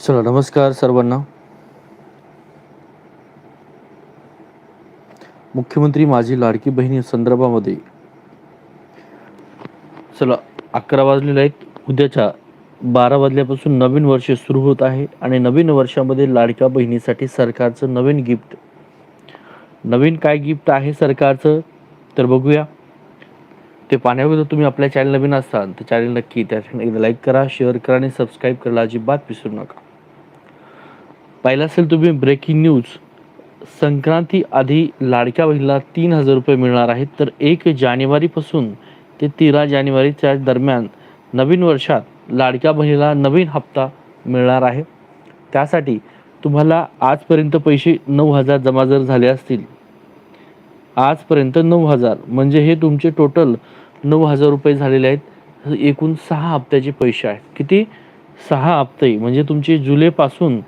चला नमस्कार सर्वांना. मुख्यमंत्री माझी लाडकी बहिणी संदर्भामध्ये. चला अकरा वाजलेला आहेत. उद्याच्या बारा वाजल्यापासून नवीन वर्ष सुरू होत आहे आणि नवीन वर्षामध्ये लाडक्या बहिणीसाठी सरकारचं नवीन गिफ्ट नवीन काय गिफ्ट आहे सरकारचं? तर बघूया. ते पाहण्याबद्दल तुम्ही आपल्या चॅनल नवीन असाल तर चॅनल नक्की त्या एकदा लाईक करा शेअर करा आणि सबस्क्राईब करायला अजिबात विसरू नका. पाहिलं असेल तुम्ही ब्रेकिंग न्यूज संक्रांती आधी लाडक्या बहिणीला तीन हजार रुपये मिळणार आहेत. तर एक जानेवारीपासून ते तेरा जानेवारीच्या दरम्यान नवीन वर्षात लाडक्या बहिणीला नवीन हप्ता मिळणार आहे. त्यासाठी तुम्हाला आजपर्यंत पैसे नऊ हजार जमा जर झाले असतील. आजपर्यंत नऊ हजार म्हणजे हे तुमचे टोटल नऊ हजार रुपये झालेले आहेत. एकूण सहा हप्त्याचे पैसे आहेत. किती? सहा हप्ते म्हणजे तुमचे जुलैपासून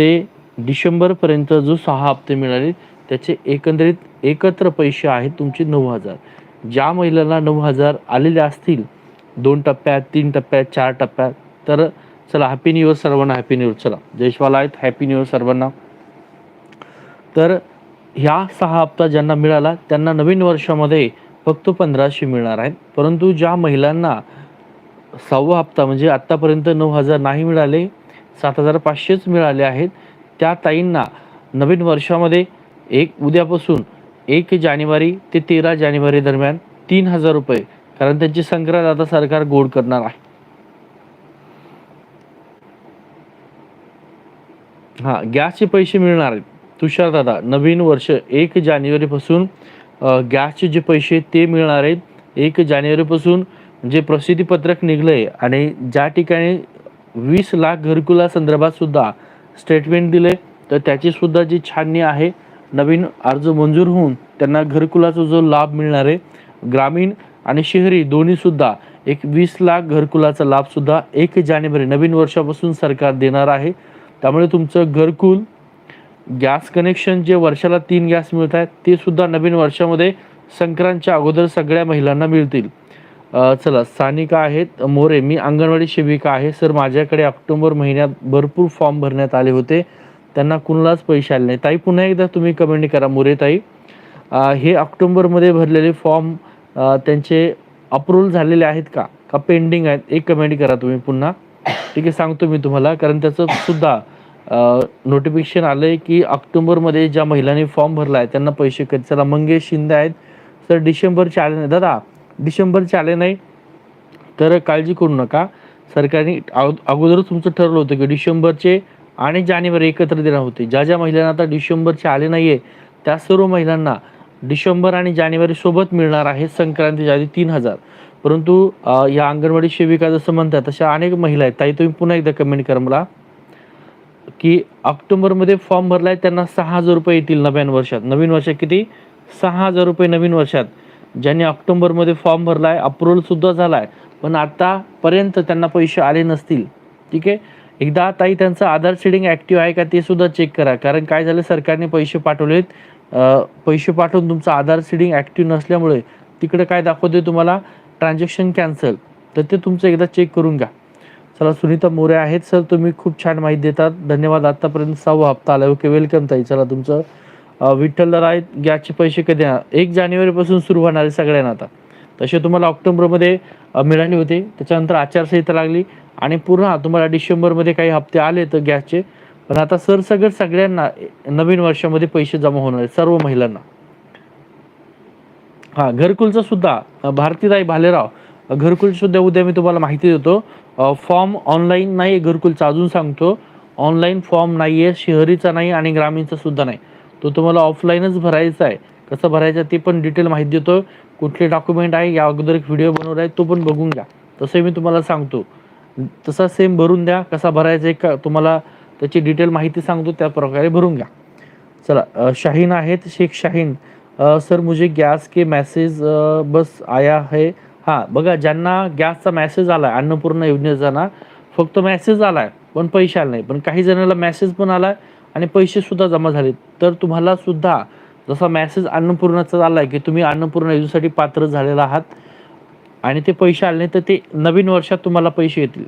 ते डिसेंबरपर्यंत जो सहा हप्ते मिळाले त्याचे एकंदरीत एकत्र पैसे आहेत तुमचे नऊ हजार. ज्या महिलांना नऊ हजार आलेले असतील दोन टप्प्यात तीन टप्प्यात चार टप्प्यात तर चला हॅपी न्यू इयर सर्वांना हॅपी न्यू इयर चला जयश्वाला आहेत हॅपी न्यू इयर सर्वांना. तर ह्या सहा हप्ता ज्यांना मिळाला त्यांना नवीन वर्षामध्ये फक्त पंधराशे मिळणार आहेत. परंतु ज्या महिलांना सहावा हप्ता म्हणजे आत्तापर्यंत नऊ हजार नाही मिळाले सात हजार पाचशेच मिळाले आहेत. त्या ताईंना नवीन वर्षामध्ये एक उद्यापासून एक जानेवारी ते तेरा जानेवारी दरम्यान तीन हजार रुपये कारण त्यांची संक्रांत आता सरकार गोड करणार आहे. हा गॅसचे पैसे मिळणार आहेत. तुषार दादा नवीन वर्ष एक जानेवारीपासून गॅसचे जे पैसे ते मिळणार आहेत. एक जानेवारीपासून जे प्रसिद्धीपत्रक निघलंय आणि ज्या ठिकाणी वीस लाख घरकुला संदर्भात सुद्धा स्टेटमेंट दिले. तर त्याची सुद्धा जी छाननी आहे नवीन अर्ज मंजूर होऊन त्यांना घरकुलाचा जो लाभ मिळणार आहे ग्रामीण आणि शहरी दोन्ही सुद्धा एक वीस लाख घरकुलाचा लाभ सुद्धा एक जानेवारी नवीन वर्षापासून सरकार देणार आहे. त्यामुळे तुमचं घरकुल गॅस कनेक्शन जे वर्षाला तीन गॅस मिळत आहेत ते सुद्धा नवीन वर्षामध्ये संक्रांतच्या अगोदर सगळ्या महिलांना मिळतील. चला सानिका आहेत मोरे मी अंगणवाडी सेविका आहे. सर माझ्याकडे ऑक्टोबर महिन्यात भरपूर फॉर्म भरण्यात आले होते. त्यांना कुणालाच पैसे आले नाही ताई पुन्हा एकदा तुम्ही कमेंट करा मोरे ताई. हे ऑक्टोबरमध्ये भरलेले फॉर्म त्यांचे अप्रूव्हल झालेले आहेत का? का पेंडिंग आहेत? एक कमेंट करा तुम्ही पुन्हा. ठीक आहे सांगतो मी तुम्हाला. कारण त्याचं सुद्धा नोटिफिकेशन आलं आहे की ऑक्टोबरमध्ये ज्या महिलांनी फॉर्म भरला आहे त्यांना पैसे कधी चला मंगेश शिंदे आहेत. सर डिसेंबरचे आले नाही दादा डिसेंबरचे आले नाही तर काळजी करू नका. सरकारने अगोदरच तुमचं ठरलं होतं की डिसेंबरचे आणि जानेवारी एकत्र देणार होते. ज्या ज्या महिलांना आता डिसेंबरचे आले नाही आहे त्या सर्व महिलांना डिसेंबर आणि जानेवारी सोबत मिळणार आहे संक्रांतीच्या आधी तीन हजार. परंतु या अंगणवाडी सेविका जसं म्हणतात तशा अनेक महिला आहेत. ताई तुम्ही पुन्हा एकदा कमेंट करा मला. की ऑक्टोबरमध्ये फॉर्म भरलाय त्यांना सहा हजार रुपये येतील नव्यान वर्षात. नवीन वर्षात किती? सहा हजार रुपये नवीन वर्षात. ज्यांनी ऑक्टोबरमध्ये फॉर्म भरला आहे अप्रुव्हल सुद्धा आहे पण आतापर्यंत त्यांना पैसे आले नसतील. ठीक आहे? एकदा ताई त्यांचं आधार शेडिंग ॲक्टिव्ह आहे का ते सुद्धा चेक करा. कारण काय झालं सरकारने पैसे पाठवलेत. पैसे पाठवून तुमचं आधार शेडिंग ॲक्टिव्ह नसल्यामुळे तिकडे काय दाखवते तुम्हाला? Transaction cancel. तर ते तुमचं एकदा चेक करून घ्या. चला सुनीता मोरे आहेत. सर तुम्ही खूप छान माहिती देतात. धन्यवाद. आतापर्यंत सहावा हप्ता आला. ओके वेलकम ताई. चला तुमचं विठ्ठल राय आहेत गॅसचे पैसे कधी एक जानेवारीपासून सुरू होणार आहे सगळ्यांना आता. तसे तुम्हाला ऑक्टोबरमध्ये मिळाले होते. त्याच्यानंतर आचारसंहिता लागली. आणि पुन्हा तुम्हाला डिसेंबरमध्ये काही हप्ते आले तर गॅसचे पण आता सरसगट सगळ्यांना नवीन वर्षामध्ये पैसे जमा होणार आहेत सर्व महिलांना. हा घरकुलचं सुद्धा अं, भारतीताई भालेराव घरकुल सुद्धा उद्या मी तुम्हाला माहिती देतो. फॉर्म ऑनलाईन नाही आहे घरकुलचा. अजून सांगतो. ऑनलाईन फॉर्म नाही आहे शहरीचा नाही आणि ग्रामीणचा सुद्धा नाही. तो तुम्हाला ऑफलाईनच भरायचा आहे. कसं भरायचं ते पण डिटेल माहिती देतो. कुठले डॉक्युमेंट आहे या अगोदर एक व्हिडिओ बनवला आहे तो पण बघून घ्या. तसं मी तुम्हाला सांगतो. तसा सेम भरून द्या कसा भरायचा आहे का तुम्हाला त्याची डिटेल माहिती सांगतो त्या प्रकारे भरून घ्या. चला शाहीन आहेत शेख शाहीन. सर मुझे गॅस के मैसेज बस आया है. हां बघा ज्यांना गॅसचा मॅसेज आला आहे अन्नपूर्णा योजनेचा ना फक्त मॅसेज आला आहे पण पैसे आले नाही. पण काही जणांना मॅसेज पण आला आहे आणि पैसे सुद्धा जमा झाले तर तुम्हाला सुद्धा जसा मॅसेज अन्नपूर्णाचा आला आहे की तुम्ही अन्नपूर्णा योजनेसाठी पात्र झालेला आहात आणि ते पैसे आले तर ते नवीन वर्षात तुम्हाला पैसे येतील.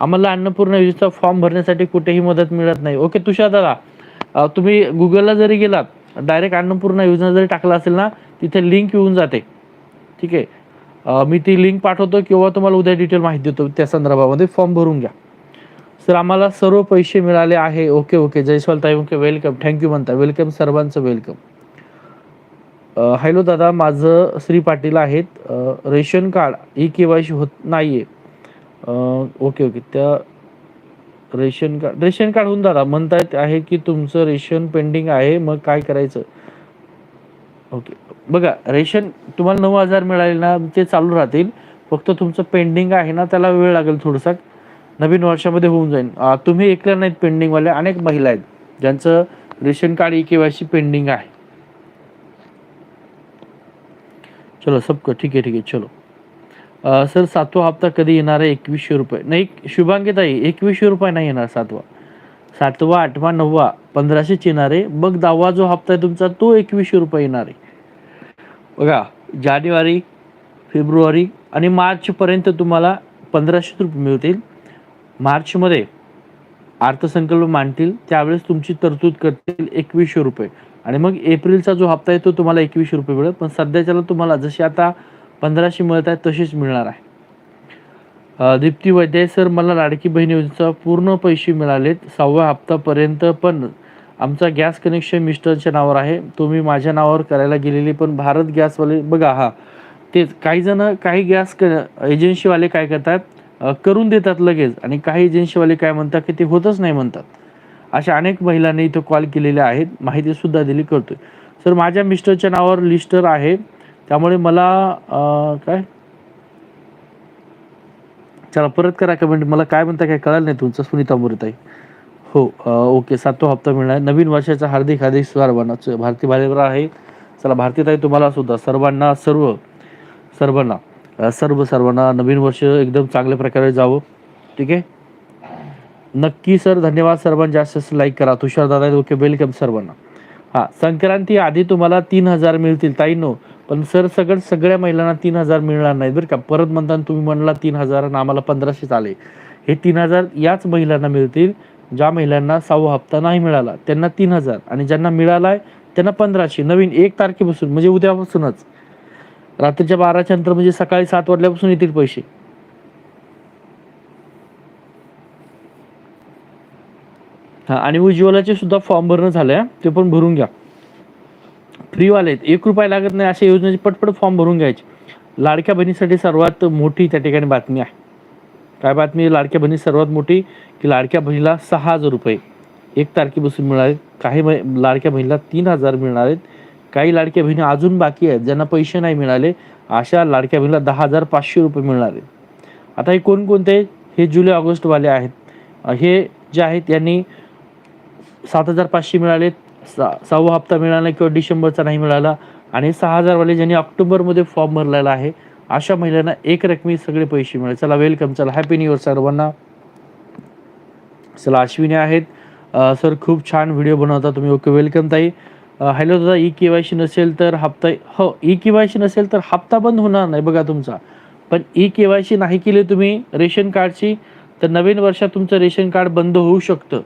आम्हाला अन्नपूर्णा योजनेचा फॉर्म भरण्यासाठी कुठेही मदत मिळत नाही. ओके तुषार दादा तुम्ही गुगलला जरी गेलात डायरेक्ट अन्नपूर्णा योजना जरी टाकला असेल ना तिथे लिंक येऊन जाते. ठीक आहे? मी ती लिंक पाठवतो किंवा तुम्हाला उद्या डिटेल माहिती देतो. त्या संदर्भामध्ये फॉर्म भरून घ्या. सर आम्हाला सर्व पैसे मिळाले आहे. ओके ओके जयस्वाल ताई ओके वेलकम थँक्यू म्हणता वेलकम सर्वांचं वेलकम हॅलो दादा. माझं श्री पाटील आहेत. Ration card E K Y C होत नाही आहे ओके ओके त्या रेशन कार्ड रेशन कार्ड होऊन दादा म्हणतायत आहे की तुमचं रेशन पेंडिंग आहे. मग काय करायचं? ओके बघा रेशन तुम्हाला नऊ हजार मिळाले ना ते चालू राहतील. फक्त तुमचं पेंडिंग आहे ना त्याला वेळ लागेल थोडासा. नवीन वर्षामध्ये होऊन जाईल तुम्ही एकल्या नाहीत पेंडिंगवाल्या अनेक महिला आहेत ज्यांचं ration card e KYC pending आहे. चलो सबक ठीक आहे ठीक आहे चलो. सर सातवा हप्ता कधी येणार आहे? एकवीसशे रुपये. नाही शुभांगीताई एकवीसशे रुपये नाही येणार सातवा. सातवा आठवा नववा पंधराशेच येणार आहे. मग दहावा जो हप्ता आहे तुमचा तो एकवीसशे रुपये येणार आहे. बघा जानेवारी फेब्रुवारी आणि मार्चपर्यंत तुम्हाला पंधराशे रुपये मिळतील. मार्चमध्ये अर्थसंकल्प मांडतील त्यावेळेस तुमची तरतूद करतील एकवीसशे रुपये. आणि मग एप्रिलचा जो हप्ता आहे तो तुम्हाला एकवीसशे रुपये मिळेल. पण सध्याच्याला तुम्हाला जशी आता पंधराशे मिळत आहे तशीच मिळणार आहे. दीप्ती वैद्य सर मला लाडकी बहीण योजनेचा पूर्ण पैसे मिळालेत. सहाव्या हप्तापर्यंत पण आमचा गॅस कनेक्शन मिस्टरच्या नावावर आहे. तुम्ही माझ्या नावावर करायला गेलेली पण भारत गॅसवाले बघा हा तेच काही जण काही गॅस क एजन्सीवाले काय करतात? करून देतात लगेच. आणि काही एजन्सीवाले काय म्हणतात की ते होतच नाही म्हणतात. अशा अनेक महिलांनी इथं कॉल केलेल्या आहेत. माहिती सुद्धा दिली करतोय सर माझ्या मिस्टरच्या नावावर लिस्टर आहे. त्यामुळे मला काय? चला परत करा कमेंट मला काय म्हणता काय कळालं नाही तुमचं सुनीता मोरेताई. हो ओके. सातवा हप्ता मिळणार. नवीन वर्षाचा हार्दिक हार्दिक सर्वांना च- भारती भालेवर आहे. चला भारतीताई तुम्हाला सुद्धा सर्वांना सर्व सर्वांना. सर्व सर्वांना नवीन वर्ष एकदम चांगल्या प्रकारे जावं. ठीक आहे? नक्की सर धन्यवाद सर्वांना जास्त जास्त लाईक करा. तुषार दादा ओके वेलकम सर्वांना. हां संक्रांती आधी तुम्हाला तीन हजार मिळतील. ताई नो पण सर सगळं सगळ्या महिलांना तीन हजार मिळणार नाहीत बरं का. परत म्हणताना तुम्ही म्हणला तीन हजार आणि आम्हाला पंधराशे आले हे तीन हजार याच महिलांना मिळतील ज्या महिलांना सहावा हप्ता नाही मिळाला. त्यांना तीन हजार. आणि ज्यांना मिळाला आहे त्यांना पंधराशे. नवीन एक तारखेपासून म्हणजे उद्यापासूनच. रात्रीच्या बाराच्या नंतर म्हणजे सकाळी सात वाजल्यापासून येतील पैसे. हा आणि उज्ज्वलाचे सुद्धा फॉर्म भरणं झालंय ते पण भरून घ्या. फ्रीवाले आहेत एक रुपया लागत नाही अशा योजनेचे पटपट फॉर्म भरून घ्यायचे. लाडक्या बहिणीसाठी सर्वात मोठी त्या ठिकाणी बातमी आहे. काय बातमी आहे? लाडक्या बहिणी सर्वात मोठी की लाडक्या बहिणीला सहा हजार रुपये. एक तारखेपासून मिळाले काही लाडक्या बहिणीला तीन हजार मिळणार आहेत. काही लाडक्या बहिणी अजून बाकी आहेत ज्यांना पैसे नाही मिळाले अशा लाडक्या बहिणीला दहा हजार पाचशे रुपये मिळणार आहे आता हे कोणकोणते? हे जुलै ऑगस्टवाले आहेत. हे जे आहेत यांनी सात हजार पाचशे मिळाले सा सहावा हप्ता मिळाला किंवा डिसेंबरचा नाही मिळाला आणि सहा हजारवाले ज्यांनी ऑक्टोबरमध्ये फॉर्म भरलेला आहे अशा महिलांना एक रकमी सगळे पैसे मिळाले. चला वेलकम चला हॅपी न्यू इयर सर्वांना. चला अश्विनी आहेत. सर खूप छान व्हिडिओ बनवता तुम्ही. ओके वेलकम ताई. हॅलो दादा ई के वाय सी नसेल तर हप्ता हो ई के वाय सी नसेल तर हप्ता बंद होणार नाही बघा तुमचा. पण ई के वाय सी नाही केली तुम्ही रेशन कार्डची तर नवीन वर्षात तुमचं रेशन कार्ड बंद होऊ शकतं.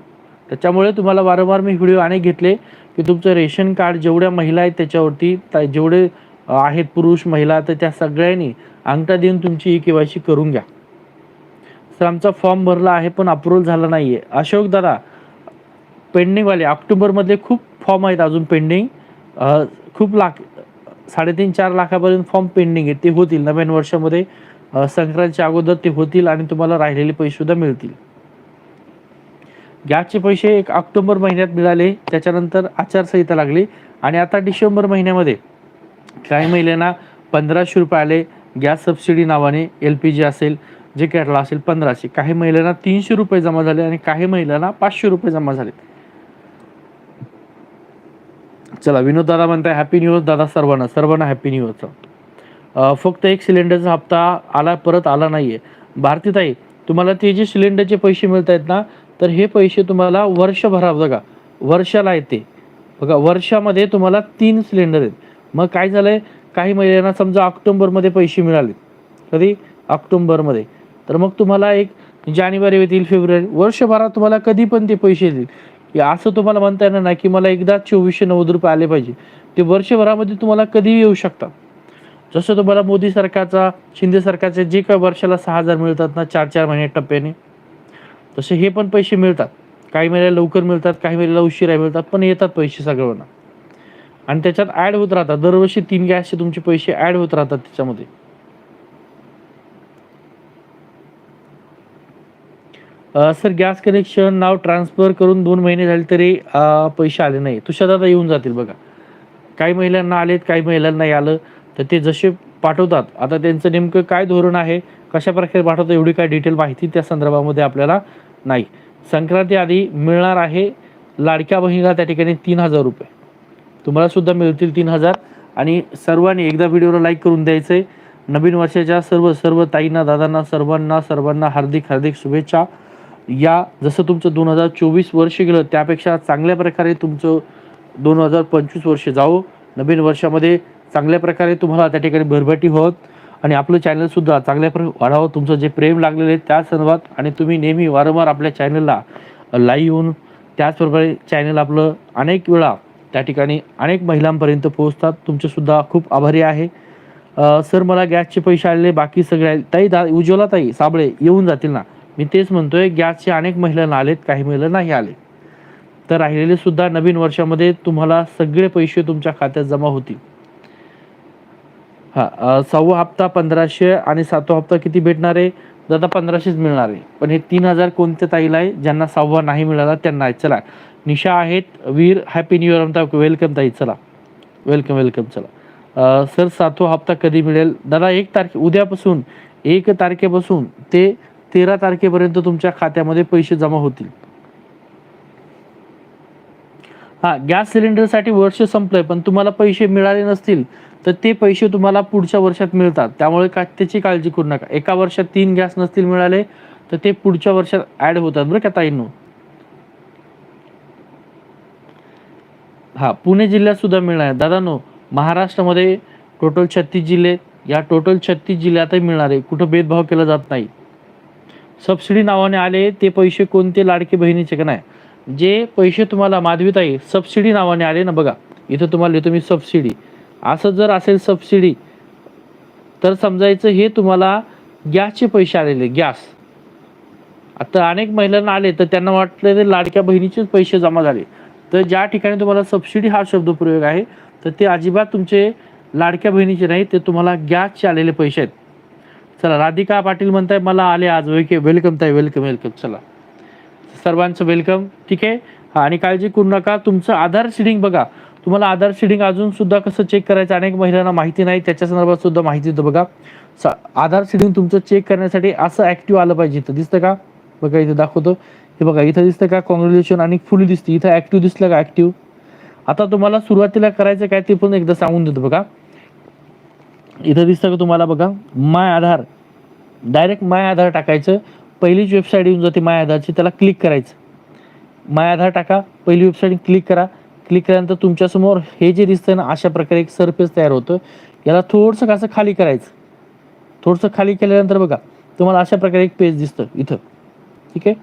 त्याच्यामुळे तुम्हाला वारंवार मी व्हिडिओ आणि घेतले की तुमचं रेशन कार्ड जेवढ्या महिला आहेत त्याच्यावरती जेवढे आहेत पुरुष महिला तर त्या सगळ्यांनी अंगठा देऊन तुमची ई के वाय सी करून घ्या. सर आमचा फॉर्म भरला आहे पण अप्रूव्हल झाला नाही आहे अशोक दादा पेंडिंगवाले ऑक्टोबरमध्ये खूप फॉर्म आहेत अजून पेंडिंग खूप लाख साडेतीन चार लाखापर्यंत फॉर्म पेंडिंग आहेत. ते होतील नवीन वर्षामध्ये. संक्रांतीच्या अगोदर ते होतील आणि तुम्हाला राहिलेले पैसे सुद्धा मिळतील. गॅसचे पैसे एक ऑक्टोबर महिन्यात मिळाले. त्याच्यानंतर आचारसंहिता लागली. आणि आता डिसेंबर महिन्यामध्ये काही महिलांना पंधराशे रुपये आले. गॅस सबसिडी नावाने एल पी जी असेल जे कॅटला असेल पंधराशे. काही महिलांना तीनशे रुपये जमा झाले आणि काही महिलांना पाचशे रुपये जमा झाले चला विनोद दादा म्हणताय हॅपी न्यू इयर दादा सर्वांना सर्वांना हॅपी न्यू इयरचा फक्त एक सिलेंडरचा हप्ता आला परत आला नाहीये. भारतीताई तुम्हाला ते जे सिलेंडरचे पैसे मिळत आहेत ना तर हे पैसे तुम्हाला वर्षभरा बघा वर्षाला येते. बघा वर्षामध्ये तुम्हाला तीन सिलेंडर आहेत. मग काय झालंय? काही महिन्यांना समजा ऑक्टोबरमध्ये पैसे मिळाले कधी? ऑक्टोबरमध्ये. तर मग तुम्हाला एक जानेवारी येतील फेब्रुवारी वर्षभरात तुम्हाला कधी पण ते पैसे येतील. असं तुम्हाला म्हणता येणार नाही की मला एकदा चोवीसशे नव्वद रुपये आले पाहिजे. ते वर्षभरामध्ये तुम्हाला कधीही येऊ शकतात. जसं तुम्हाला मोदी सरकारचा शिंदे सरकारचे जे काही वर्षाला सहा हजार मिळतात ना चार चार महिने टप्प्याने तसे हे पण पैसे मिळतात. काही महिन्याला लवकर मिळतात काही महिन्याला उशिरा मिळतात पण येतात पैसे सगळ्यांना. आणि त्याच्यात ॲड होत राहतात. दरवर्षी तीन गॅसचे तुमचे पैसे ॲड होत राहतात त्याच्यामध्ये. सर गॅस कनेक्शन नाव ट्रान्सफर करून दोन महिने झाले तरी पैसे आले नाही तुषार येऊन जातील बघा. काही महिलांना आलेत काही महिलांना नाही आलं तर ते जसे पाठवतात. आता त्यांचं नेमकं काय धोरण आहे कशा प्रकारे पाठवतात एवढी काय डिटेल माहिती त्या संदर्भामध्ये आपल्याला नाही. संक्रांती आधी मिळणार आहे लाडक्या बहिणीला त्या ठिकाणी तीन हजार रुपये. तुम्हाला सुद्धा मिळतील तीन हजार. आणि सर्वांनी एकदा व्हिडिओला लाईक करून द्यायचं आहे नवीन वर्षाच्या सर्व सर्व ताईंना दादांना सर्वांना सर्वांना हार्दिक हार्दिक शुभेच्छा. या जसं तुमचं दोन हजार चोवीस वर्ष गेलं त्यापेक्षा चांगल्या प्रकारे तुमचं दोन हजार पंचवीस वर्ष जावो. नवीन वर्षामध्ये चांगल्या प्रकारे तुम्हाला त्या ठिकाणी भरभटी होत. आणि आपलं चॅनलसुद्धा चांगल्या प्रकारे वाढावं. तुमचं जे प्रेम लागलेलं आहे त्या संदर्भात आणि तुम्ही नेहमी वारंवार आपल्या चॅनलला लाईव्ह येऊन त्याचप्रमाणे चॅनल आपलं अनेक वेळा त्या ठिकाणी अनेक महिलांपर्यंत पोहोचतात. तुमचेसुद्धा खूप आभारी आहे. सर मला गॅसचे पैसे आलेले बाकी सगळे ताई दा उज्ज्वला ताई साबळे येऊन जातील ना? मी तेच म्हणतोय गॅसचे अनेक महिलांना आलेत काही महिला नाही आले. तर राहिलेले सुद्धा नवीन वर्षामध्ये तुम्हाला सगळे पैसे तुमच्या खात्यात जमा होतील. हा सहावा हप्ता पंधराशे आणि सातवा हप्ता किती भेटणार आहे? दादा पंधराशेच मिळणार आहे. पण हे तीन हजार कोणत्या ताईला आहे? ज्यांना सहावा नाही मिळाला त्यांना आहे. चला. निशा आहेत वीर हॅपी न्यू इयर म्हणता वेलकम ताई चला. वेलकम वेलकम चला. सर सातवा हप्ता कधी मिळेल? दादा एक तारखे उद्यापासून एक तारखेपासून ते तेरा तारखेपर्यंत तुमच्या खात्यामध्ये पैसे जमा होतील. हा गॅस सिलेंडरसाठी वर्ष संपलंय पण तुम्हाला पैसे मिळाले नसतील तर ते पैसे तुम्हाला पुढच्या वर्षात मिळतात. त्यामुळे का त्याची काळजी करू नका. एका वर्षात तीन गॅस नसतील मिळाले तर ते पुढच्या वर्षात ऍड होतात बरं का ताईंनो? हा पुणे जिल्ह्यात सुद्धा मिळणार. दादानो महाराष्ट्रामध्ये टोटल छत्तीस जिल्हे या टोटल छत्तीस जिल्ह्यातही मिळणार आहे. कुठं भेदभाव केला जात नाही. सबसिडी नावाने आले ते पैसे कोणते लाडके बहिणीचे का नाही? जे पैसे तुम्हाला माधवीताई सबसिडी नावाने आले ना बघा इथं तुम्हाला लिहितो मी सबसिडी. असं जर असेल सबसिडी तर समजायचं हे तुम्हाला गॅसचे पैसे आलेले गॅस. आता अनेक महिलांना आले तर त्यांना वाटलं ते लाडक्या बहिणीचेच पैसे जमा झाले. तर ज्या ठिकाणी तुम्हाला सबसिडी हा शब्दप्रयोग आहे तर ते अजिबात तुमचे लाडक्या बहिणीचे नाही ते तुम्हाला गॅसचे आलेले पैसे आहेत. चला राधिका पाटील म्हणताय मला आले आज वेके वेलकम ताई वेलकम वेलकम चला. सर्वांचं वेलकम ठीक आहे? आणि काळजी करू नका तुमचं आधार शिडिंग बघा. तुम्हाला आधार शिडिंग अजून सुद्धा कसं चेक करायचं अनेक महिलांना माहिती नाही त्याच्या संदर्भात सुद्धा माहिती देतो बघा. आधार शिडिंग तुमचं चेक करण्यासाठी असं ऍक्टिव्ह आलं पाहिजे. इथं दिसतं का? बघा इथं दाखवतो. हे बघा इथं दिसतं का? कॉंग्रॅच्युलेशन आणि फुली दिसते. इथं ऍक्टिव्ह दिसलं का? ऍक्टिव्ह आता तुम्हाला सुरुवातीला करायचं काय ते पण एकदा सांगून देतो बघा. इथं दिसतं का तुम्हाला बघा? माय आधार. डायरेक्ट माय आधार टाकायचं. पहिलीच वेबसाईट येऊन जाते माय आधारची त्याला क्लिक करायचं. माय आधार टाका पहिली वेबसाईट क्लिक करा. क्लिक केल्यानंतर तुमच्यासमोर हे जे दिसतंय ना अशा प्रकारे एक सरफेस तयार होतं. याला थोडंसं कसं खाली करायचं. थोडंसं खाली केल्यानंतर बघा तुम्हाला अशा प्रकारे एक पेज दिसतं इथं. ठीक आहे?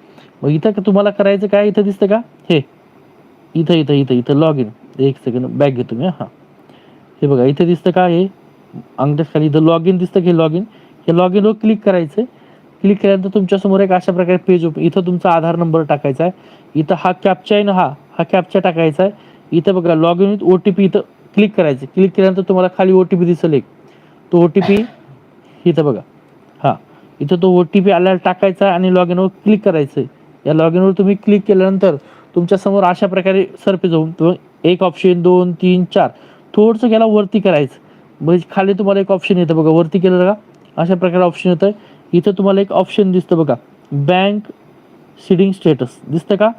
मग इथं का तुम्हाला करायचं काय इथं दिसतं का? हे. इथं इथं इथं इथं लॉग इन एक सेकंड बॅग घेतो मी हां. हे बघा इथं दिसतं का हे? अंगठ्यात खाली इथं लॉग इन दिसतं की लॉग इन हे लॉग इनवर क्लिक करायचं क्लिक केल्यानंतर तुमच्यासमोर एक अशा प्रकारे पेज ओपन इथं तुमचा आधार नंबर टाकायचा आहे. इथं हा कॅपचा आहे ना हा हा कॅपचा टाकायचा आहे. इथं बघा log in O T P इथं क्लिक करायचं. क्लिक केल्यानंतर तुम्हाला खाली ओ टी पी दिसेल एक. तो ओ टी पी इथं बघा. हां इथं तो ओ टी पी आल्याला टाकायचा आणि लॉग इनवर क्लिक करायचं या लॉग इनवर तुम्ही क्लिक केल्यानंतर तुमच्यासमोर अशा प्रकारे सरपेज होऊन एक ऑप्शन दोन तीन चार थोडंसं गेला वरती करायचं. म्हणजे खाली तुम्हाला एक ऑप्शन येतं बघा. वरती केलं का अशा प्रकारे ऑप्शन येतं इथं तुम्हाला एक ऑप्शन दिसतं बघा. बँक सिडिंग स्टेटस दिसतं का?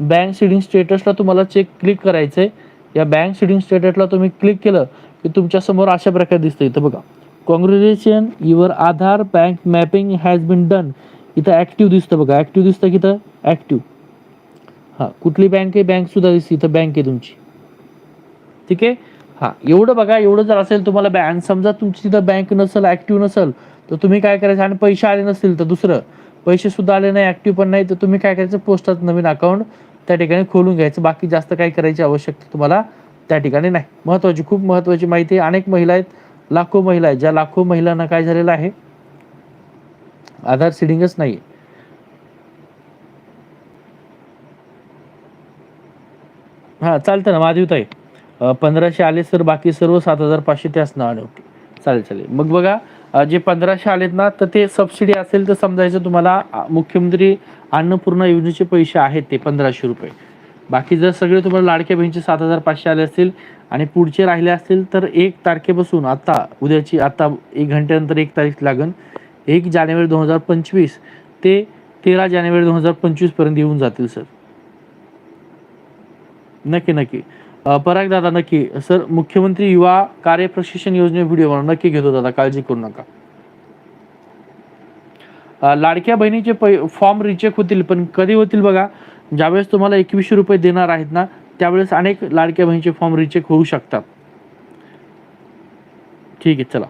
बँक सिडिंग स्टेटसला तुम्हाला चेक क्लिक करायचं आहे या बँक सिडिंग स्टेटसला तुम्ही क्लिक केलं की तुमच्यासमोर अशा प्रकारे दिसतं इथं बघा. Congratulation your Aadhaar bank mapping has been done इथं ॲक्टिव्ह दिसतं बघा. ॲक्टिव्ह दिसतं की इथं ॲक्टिव्ह हां कुठली बँक आहे? बँक सुद्धा दिसते. इथं बँक आहे तुमची. ठीक आहे? हा एवढं बघा एवढं जर असेल तुम्हाला बँक समजा तुमची तिथं बँक नसेल ॲक्टिव्ह नसेल तर तुम्ही काय करायचं? आणि पैसे आले नसतील तर दुसरं. पैसे सुद्धा आले नाही ॲक्टिव्ह पण नाही तर तुम्ही काय करायचं? पोस्टात नवीन अकाउंट त्या ठिकाणी खोलून घ्यायचं. बाकी जास्त काय करायची आवश्यकता तुम्हाला त्या ठिकाणी नाही. महत्वाची खूप महत्त्वाची माहिती आहे. अनेक महिला आहेत लाखो महिला आहेत. ज्या लाखो महिलांना काय झालेलं आहे? आधार सिडिंगच नाही हां चालतं ना माझी ताई. पंधराशे आले सर बाकी सर्व सात हजार पाचशे ते असणार ओके चालेल चालेल. मग बघा जे पंधराशे आलेत ना तर ते सबसिडी असेल तर समजायचं तुम्हाला मुख्यमंत्री अन्नपूर्णा योजनेचे पैसे आहेत ते पंधराशे रुपये. बाकी जर सगळे तुम्हाला लाडक्या बहिणीचे सात हजार पाचशे आले असतील आणि पुढचे राहिले असतील तर एक तारखेपासून आता उद्याची आता एक घंट्यानंतर एक तारीख लागेल एक जानेवारी दोन हजार पंचवीस ते तेरा जानेवारी दोन हजार पंचवीसपर्यंत येऊन जातील सर. नक्की नक्की. पराग दादा नक्की. सर मुख्यमंत्री युवा कार्य प्रशिक्षण योजने व्हिडिओ नक्की घेतो दादा काळजी करू नका. लाडक्या बहिणीचे पै फॉर्म रिचेक होतील पण कधी होतील बघा? ज्यावेळेस तुम्हाला एकवीसशे रुपये देणार आहेत ना त्यावेळेस अनेक लाडक्या बहिणीचे फॉर्म रिचेक होऊ शकतात. ठीक आहे चला.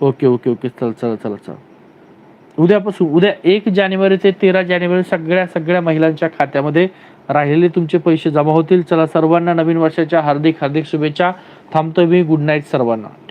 Okay okay okay. चला चला चला चला. उद्यापासून उद्या एक जानेवारी ते तेरा जानेवारी सगळ्या सगळ्या महिलांच्या खात्यामध्ये राहिलेले तुमचे पैसे जमा होतील. चला सर्वांना नवीन वर्षाच्या हार्दिक हार्दिक शुभेच्छा. थांबतोय मी. गुड नाईट सर्वांना. ठीक